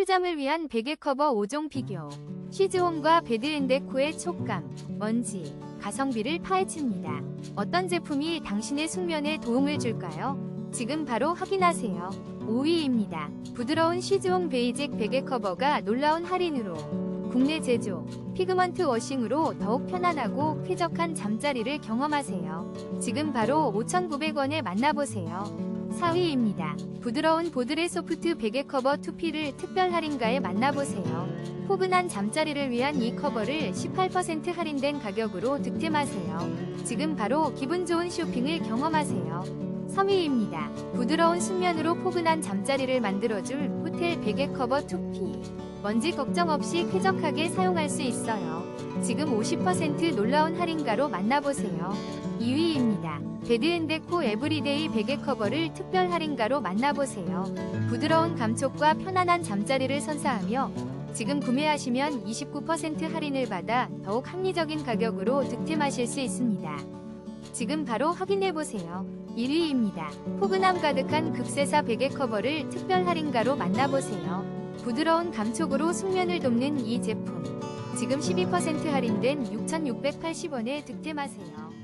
꿀잠을 위한 베개 커버 5종 비교. 시즈홈과 베드앤데코의 촉감, 먼지, 가성비를 파헤칩니다. 어떤 제품이 당신의 숙면에 도움을 줄까요? 지금 바로 확인하세요. 5위입니다. 부드러운 시즈홈 베이직 베개 커버가 놀라운 할인으로 국내 제조, 피그먼트 워싱으로 더욱 편안하고 쾌적한 잠자리를 경험하세요. 지금 바로 5,900원에 만나보세요. 4위입니다. 부드러운 보드레 소프트 베개 커버 2P를 특별 할인가에 만나보세요. 포근한 잠자리를 위한 이 커버를 18% 할인된 가격으로 득템하세요. 지금 바로 기분 좋은 쇼핑을 경험하세요. 3위입니다. 부드러운 숙면으로 포근한 잠자리를 만들어줄 호텔 베개 커버 2P. 먼지 걱정 없이 쾌적하게 사용할 수 있어요. 지금 50% 놀라운 할인가로 만나보세요. 2위입니다. 베드앤데코 에브리데이 베개 커버를 특별 할인가로 만나보세요. 부드러운 감촉과 편안한 잠자리를 선사하며 지금 구매하시면 29% 할인을 받아 더욱 합리적인 가격으로 득템하실 수 있습니다. 지금 바로 확인해보세요. 1위입니다. 포근함 가득한 극세사 베개 커버를 특별 할인가로 만나보세요. 부드러운 감촉으로 숙면을 돕는 이 제품. 지금 12% 할인된 6,680원에 득템하세요.